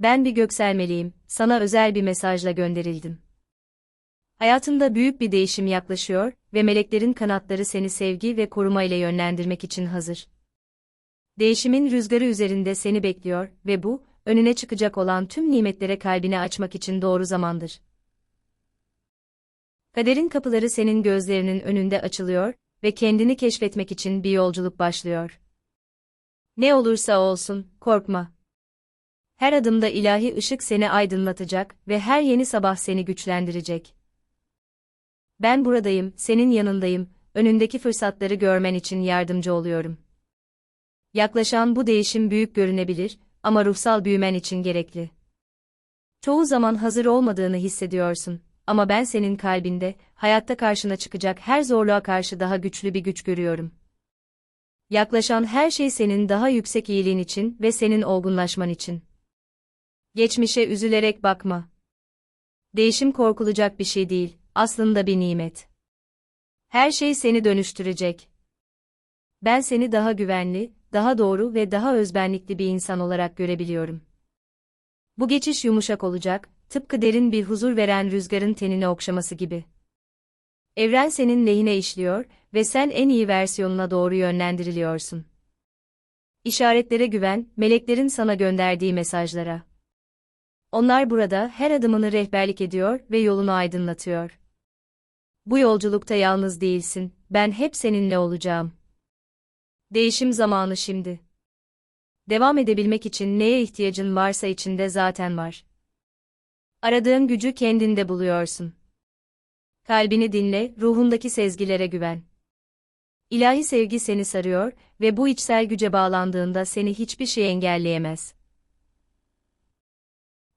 Ben bir gökselmeliyim, sana özel bir mesajla gönderildim. Hayatında büyük bir değişim yaklaşıyor ve meleklerin kanatları seni sevgi ve koruma ile yönlendirmek için hazır. Değişimin rüzgarı üzerinde seni bekliyor ve bu, önüne çıkacak olan tüm nimetlere kalbini açmak için doğru zamandır. Kaderin kapıları senin gözlerinin önünde açılıyor ve kendini keşfetmek için bir yolculuk başlıyor. Ne olursa olsun, korkma. Her adımda ilahi ışık seni aydınlatacak ve her yeni sabah seni güçlendirecek. Ben buradayım, senin yanındayım, önündeki fırsatları görmen için yardımcı oluyorum. Yaklaşan bu değişim büyük görünebilir ama ruhsal büyümen için gerekli. Çoğu zaman hazır olmadığını hissediyorsun ama ben senin kalbinde, hayatta karşına çıkacak her zorluğa karşı daha güçlü bir güç görüyorum. Yaklaşan her şey senin daha yüksek iyiliğin için ve senin olgunlaşman için. Geçmişe üzülerek bakma. Değişim korkulacak bir şey değil, aslında bir nimet. Her şey seni dönüştürecek. Ben seni daha güvenli, daha doğru ve daha özbenlikli bir insan olarak görebiliyorum. Bu geçiş yumuşak olacak, tıpkı derin bir huzur veren rüzgarın tenini okşaması gibi. Evren senin lehine işliyor ve sen en iyi versiyonuna doğru yönlendiriliyorsun. İşaretlere güven, meleklerin sana gönderdiği mesajlara. Onlar burada her adımını rehberlik ediyor ve yolunu aydınlatıyor. Bu yolculukta yalnız değilsin, ben hep seninle olacağım. Değişim zamanı şimdi. Devam edebilmek için neye ihtiyacın varsa içinde zaten var. Aradığın gücü kendinde buluyorsun. Kalbini dinle, ruhundaki sezgilere güven. İlahi sevgi seni sarıyor ve bu içsel güce bağlandığında seni hiçbir şey engelleyemez.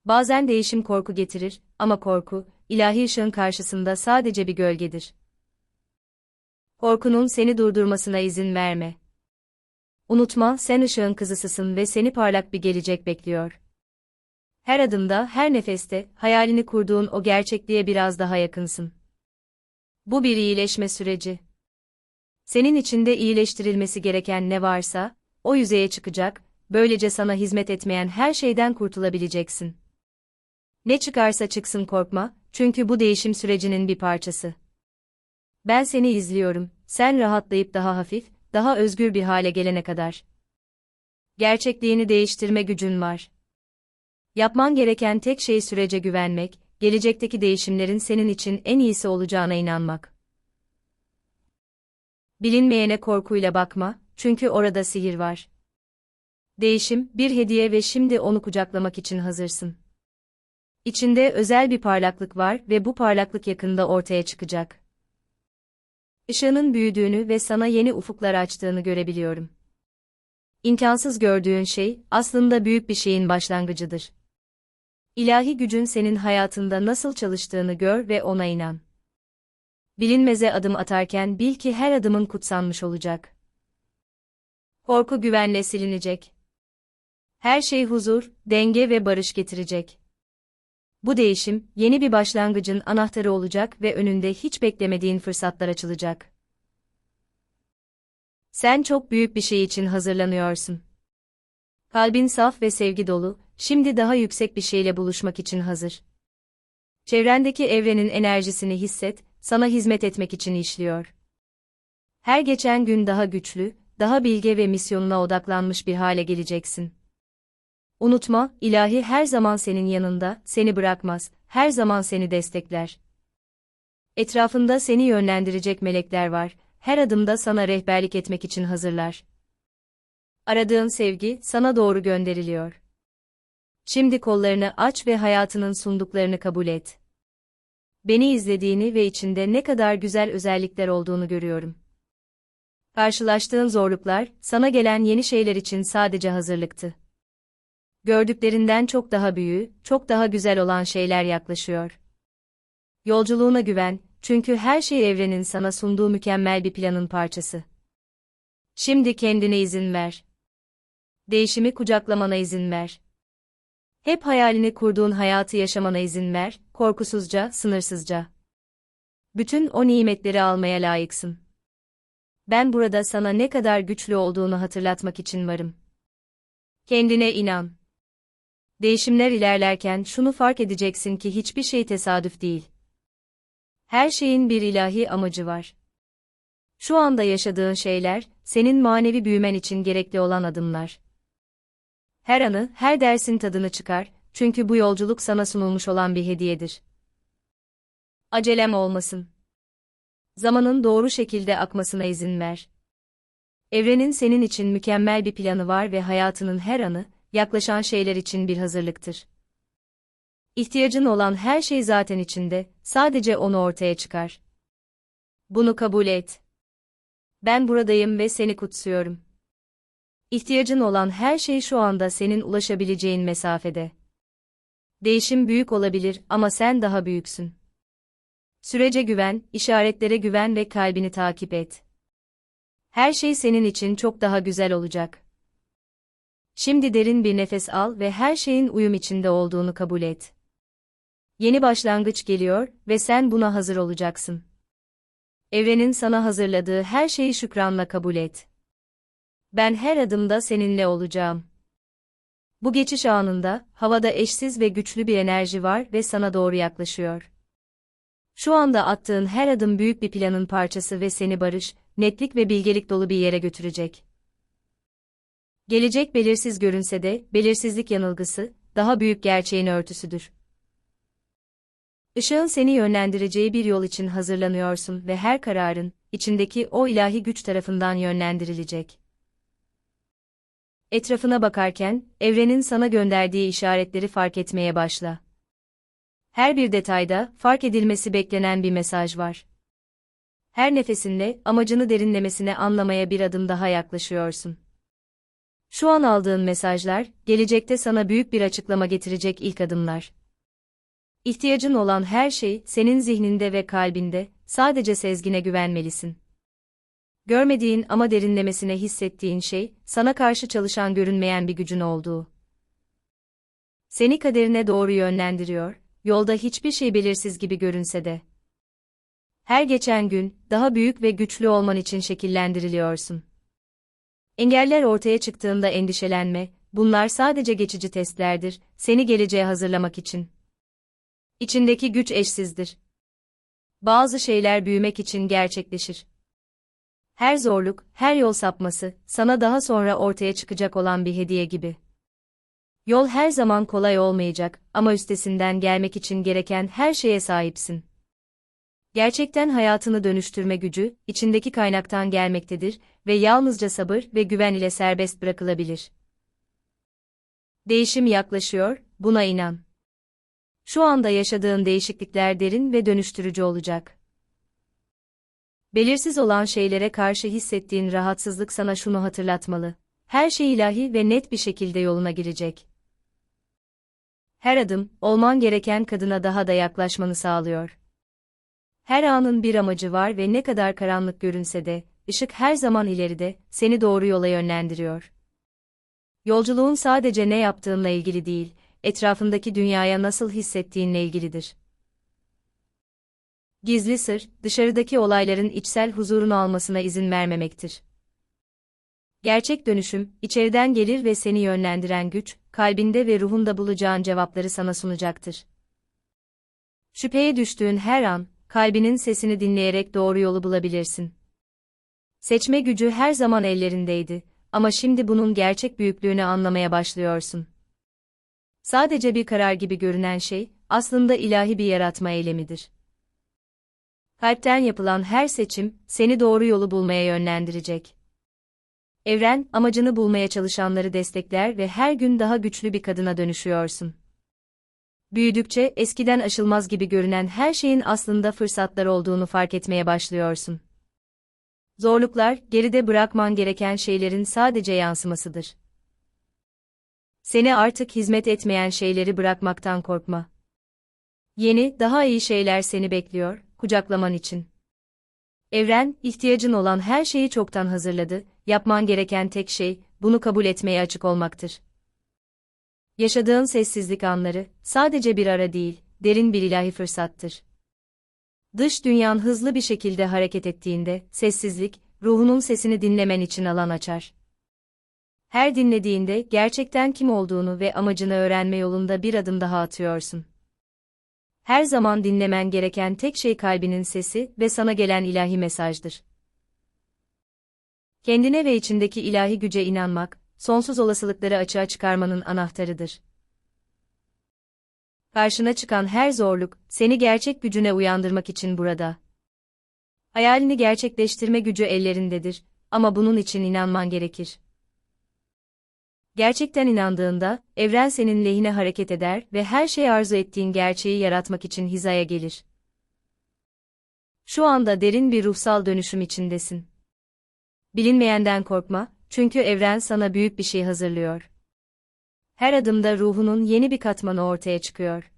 Bazen değişim korku getirir ama korku, ilahi ışığın karşısında sadece bir gölgedir. Korkunun seni durdurmasına izin verme. Unutma, sen ışığın kızısısın ve seni parlak bir gelecek bekliyor. Her adımda, her nefeste, hayalini kurduğun o gerçekliğe biraz daha yakınsın. Bu bir iyileşme süreci. Senin içinde iyileştirilmesi gereken ne varsa, o yüzeye çıkacak, böylece sana hizmet etmeyen her şeyden kurtulabileceksin. Ne çıkarsa çıksın korkma, çünkü bu değişim sürecinin bir parçası. Ben seni izliyorum, sen rahatlayıp daha hafif, daha özgür bir hale gelene kadar. Gerçekliğini değiştirme gücün var. Yapman gereken tek şey sürece güvenmek, gelecekteki değişimlerin senin için en iyisi olacağına inanmak. Bilinmeyene korkuyla bakma, çünkü orada sihir var. Değişim, bir hediye ve şimdi onu kucaklamak için hazırsın. İçinde özel bir parlaklık var ve bu parlaklık yakında ortaya çıkacak. Işığının büyüdüğünü ve sana yeni ufuklar açtığını görebiliyorum. İmkansız gördüğün şey, aslında büyük bir şeyin başlangıcıdır. İlahi gücün senin hayatında nasıl çalıştığını gör ve ona inan. Bilinmeze adım atarken bil ki her adımın kutsanmış olacak. Korku güvenle silinecek. Her şey huzur, denge ve barış getirecek. Bu değişim, yeni bir başlangıcın anahtarı olacak ve önünde hiç beklemediğin fırsatlar açılacak. Sen çok büyük bir şey için hazırlanıyorsun. Kalbin saf ve sevgi dolu, şimdi daha yüksek bir şeyle buluşmak için hazır. Çevrendeki evrenin enerjisini hisset, sana hizmet etmek için işliyor. Her geçen gün daha güçlü, daha bilge ve misyonuna odaklanmış bir hale geleceksin. Unutma, ilahi her zaman senin yanında, seni bırakmaz, her zaman seni destekler. Etrafında seni yönlendirecek melekler var, her adımda sana rehberlik etmek için hazırlar. Aradığın sevgi sana doğru gönderiliyor. Şimdi kollarını aç ve hayatının sunduklarını kabul et. Beni izlediğini ve içinde ne kadar güzel özellikler olduğunu görüyorum. Karşılaştığın zorluklar, sana gelen yeni şeyler için sadece hazırlıktı. Gördüklerinden çok daha büyüğü, çok daha güzel olan şeyler yaklaşıyor. Yolculuğuna güven, çünkü her şey evrenin sana sunduğu mükemmel bir planın parçası. Şimdi kendine izin ver. Değişimi kucaklamana izin ver. Hep hayalini kurduğun hayatı yaşamana izin ver, korkusuzca, sınırsızca. Bütün o nimetleri almaya layıksın. Ben burada sana ne kadar güçlü olduğunu hatırlatmak için varım. Kendine inan. Değişimler ilerlerken şunu fark edeceksin ki hiçbir şey tesadüf değil. Her şeyin bir ilahi amacı var. Şu anda yaşadığın şeyler, senin manevi büyümen için gerekli olan adımlar. Her anı, her dersin tadını çıkar, çünkü bu yolculuk sana sunulmuş olan bir hediyedir. Acelem olmasın. Zamanın doğru şekilde akmasına izin ver. Evrenin senin için mükemmel bir planı var ve hayatının her anı, yaklaşan şeyler için bir hazırlıktır. İhtiyacın olan her şey zaten içinde, sadece onu ortaya çıkar. Bunu kabul et. Ben buradayım ve seni kutsuyorum. İhtiyacın olan her şey şu anda senin ulaşabileceğin mesafede. Değişim büyük olabilir ama sen daha büyüksün. Sürece güven, işaretlere güven ve kalbini takip et. Her şey senin için çok daha güzel olacak. Şimdi derin bir nefes al ve her şeyin uyum içinde olduğunu kabul et. Yeni başlangıç geliyor ve sen buna hazır olacaksın. Evrenin sana hazırladığı her şeyi şükranla kabul et. Ben her adımda seninle olacağım. Bu geçiş anında, havada eşsiz ve güçlü bir enerji var ve sana doğru yaklaşıyor. Şu anda attığın her adım büyük bir planın parçası ve seni barış, netlik ve bilgelik dolu bir yere götürecek. Gelecek belirsiz görünse de, belirsizlik yanılgısı, daha büyük gerçeğin örtüsüdür. Işığın seni yönlendireceği bir yol için hazırlanıyorsun ve her kararın, içindeki o ilahi güç tarafından yönlendirilecek. Etrafına bakarken, evrenin sana gönderdiği işaretleri fark etmeye başla. Her bir detayda, fark edilmesi beklenen bir mesaj var. Her nefesinle, amacını derinlemesine anlamaya bir adım daha yaklaşıyorsun. Şu an aldığın mesajlar, gelecekte sana büyük bir açıklama getirecek ilk adımlar. İhtiyacın olan her şey, senin zihninde ve kalbinde, sadece sezgine güvenmelisin. Görmediğin ama derinlemesine hissettiğin şey, sana karşı çalışan görünmeyen bir gücün olduğu. Seni kaderine doğru yönlendiriyor, yolda hiçbir şey belirsiz gibi görünse de. Her geçen gün, daha büyük ve güçlü olman için şekillendiriliyorsun. Engeller ortaya çıktığında endişelenme, bunlar sadece geçici testlerdir, seni geleceğe hazırlamak için. İçindeki güç eşsizdir. Bazı şeyler büyümek için gerçekleşir. Her zorluk, her yol sapması, sana daha sonra ortaya çıkacak olan bir hediye gibi. Yol her zaman kolay olmayacak ama üstesinden gelmek için gereken her şeye sahipsin. Gerçekten hayatını dönüştürme gücü, içindeki kaynaktan gelmektedir ve yalnızca sabır ve güven ile serbest bırakılabilir. Değişim yaklaşıyor, buna inan. Şu anda yaşadığın değişiklikler derin ve dönüştürücü olacak. Belirsiz olan şeylere karşı hissettiğin rahatsızlık sana şunu hatırlatmalı. Her şey ilahi ve net bir şekilde yoluna girecek. Her adım, olman gereken kadına daha da yaklaşmanı sağlıyor. Her anın bir amacı var ve ne kadar karanlık görünse de, ışık her zaman ileride, seni doğru yola yönlendiriyor. Yolculuğun sadece ne yaptığınla ilgili değil, etrafındaki dünyaya nasıl hissettiğinle ilgilidir. Gizli sır, dışarıdaki olayların içsel huzurunu almasına izin vermemektir. Gerçek dönüşüm, içeriden gelir ve seni yönlendiren güç, kalbinde ve ruhunda bulacağın cevapları sana sunacaktır. Şüpheye düştüğün her an, kalbinin sesini dinleyerek doğru yolu bulabilirsin. Seçme gücü her zaman ellerindeydi ama şimdi bunun gerçek büyüklüğünü anlamaya başlıyorsun. Sadece bir karar gibi görünen şey, aslında ilahi bir yaratma eylemidir. Kalpten yapılan her seçim, seni doğru yolu bulmaya yönlendirecek. Evren, amacını bulmaya çalışanları destekler ve her gün daha güçlü bir kadına dönüşüyorsun. Büyüdükçe eskiden aşılmaz gibi görünen her şeyin aslında fırsatlar olduğunu fark etmeye başlıyorsun. Zorluklar, geride bırakman gereken şeylerin sadece yansımasıdır. Seni artık hizmet etmeyen şeyleri bırakmaktan korkma. Yeni, daha iyi şeyler seni bekliyor, kucaklaman için. Evren, ihtiyacın olan her şeyi çoktan hazırladı, yapman gereken tek şey, bunu kabul etmeye açık olmaktır. Yaşadığın sessizlik anları, sadece bir ara değil, derin bir ilahi fırsattır. Dış dünyan hızlı bir şekilde hareket ettiğinde, sessizlik, ruhunun sesini dinlemen için alan açar. Her dinlediğinde gerçekten kim olduğunu ve amacını öğrenme yolunda bir adım daha atıyorsun. Her zaman dinlemen gereken tek şey kalbinin sesi ve sana gelen ilahi mesajdır. Kendine ve içindeki ilahi güce inanmak, sonsuz olasılıkları açığa çıkarmanın anahtarıdır. Karşına çıkan her zorluk, seni gerçek gücüne uyandırmak için burada. Hayalini gerçekleştirme gücü ellerindedir ama bunun için inanman gerekir. Gerçekten inandığında, evren senin lehine hareket eder ve her şey arzu ettiğin gerçeği yaratmak için hizaya gelir. Şu anda derin bir ruhsal dönüşüm içindesin. Bilinmeyenden korkma, çünkü evren sana büyük bir şey hazırlıyor. Her adımda ruhunun yeni bir katmanı ortaya çıkıyor.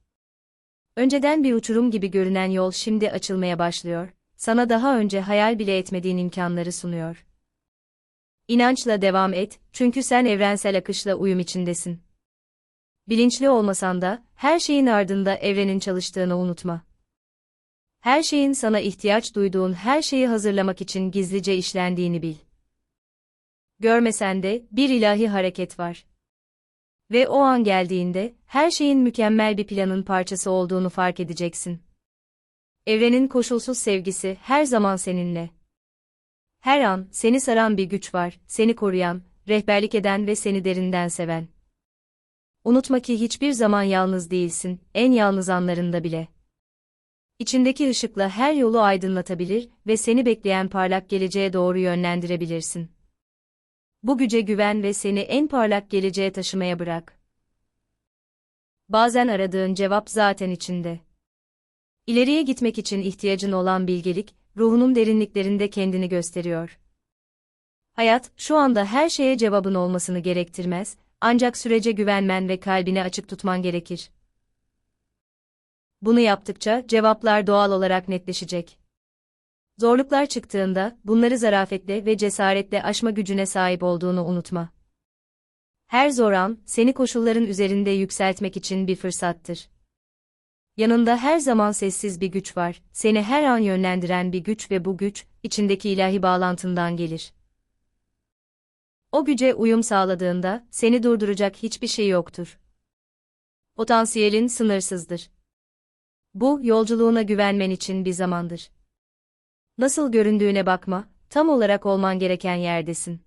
Önceden bir uçurum gibi görünen yol şimdi açılmaya başlıyor, sana daha önce hayal bile etmediğin imkanları sunuyor. İnançla devam et, çünkü sen evrensel akışla uyum içindesin. Bilinçli olmasan da, her şeyin ardında evrenin çalıştığını unutma. Her şeyin sana ihtiyaç duyduğun her şeyi hazırlamak için gizlice işlendiğini bil. Görmesen de, bir ilahi hareket var. Ve o an geldiğinde, her şeyin mükemmel bir planın parçası olduğunu fark edeceksin. Evrenin koşulsuz sevgisi her zaman seninle. Her an seni saran bir güç var, seni koruyan, rehberlik eden ve seni derinden seven. Unutma ki hiçbir zaman yalnız değilsin, en yalnız anlarında bile. İçindeki ışıkla her yolu aydınlatabilir ve seni bekleyen parlak geleceğe doğru yönlendirebilirsin. Bu güce güven ve seni en parlak geleceğe taşımaya bırak. Bazen aradığın cevap zaten içinde. İleriye gitmek için ihtiyacın olan bilgelik, ruhunun derinliklerinde kendini gösteriyor. Hayat, şu anda her şeye cevabın olmasını gerektirmez, ancak sürece güvenmen ve kalbini açık tutman gerekir. Bunu yaptıkça cevaplar doğal olarak netleşecek. Zorluklar çıktığında, bunları zarafetle ve cesaretle aşma gücüne sahip olduğunu unutma. Her zor an, seni koşulların üzerinde yükseltmek için bir fırsattır. Yanında her zaman sessiz bir güç var, seni her an yönlendiren bir güç ve bu güç, içindeki ilahi bağlantından gelir. O güce uyum sağladığında, seni durduracak hiçbir şey yoktur. Potansiyelin sınırsızdır. Bu, yolculuğuna güvenmen için bir zamandır. Nasıl göründüğüne bakma, tam olarak olman gereken yerdesin.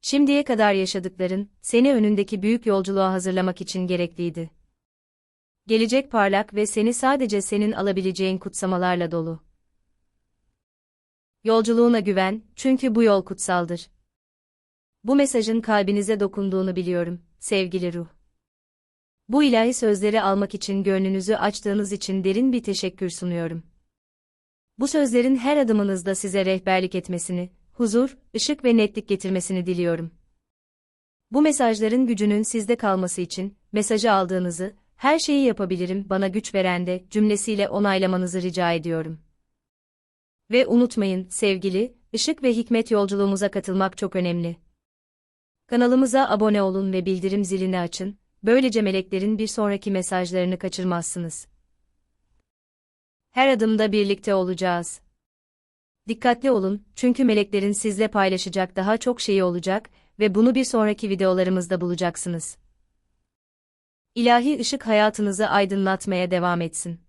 Şimdiye kadar yaşadıkların, seni önündeki büyük yolculuğa hazırlamak için gerekliydi. Gelecek parlak ve seni sadece senin alabileceğin kutsamalarla dolu. Yolculuğuna güven, çünkü bu yol kutsaldır. Bu mesajın kalbinize dokunduğunu biliyorum, sevgili ruh. Bu ilahi sözleri almak için gönlünüzü açtığınız için derin bir teşekkür sunuyorum. Bu sözlerin her adımınızda size rehberlik etmesini, huzur, ışık ve netlik getirmesini diliyorum. Bu mesajların gücünün sizde kalması için, mesajı aldığınızı, her şeyi yapabilirim bana güç veren de cümlesiyle onaylamanızı rica ediyorum. Ve unutmayın, sevgili, ışık ve hikmet yolculuğumuza katılmak çok önemli. Kanalımıza abone olun ve bildirim zilini açın, böylece meleklerin bir sonraki mesajlarını kaçırmazsınız. Her adımda birlikte olacağız. Dikkatli olun, çünkü meleklerin sizle paylaşacak daha çok şeyi olacak ve bunu bir sonraki videolarımızda bulacaksınız. İlahi ışık hayatınızı aydınlatmaya devam etsin.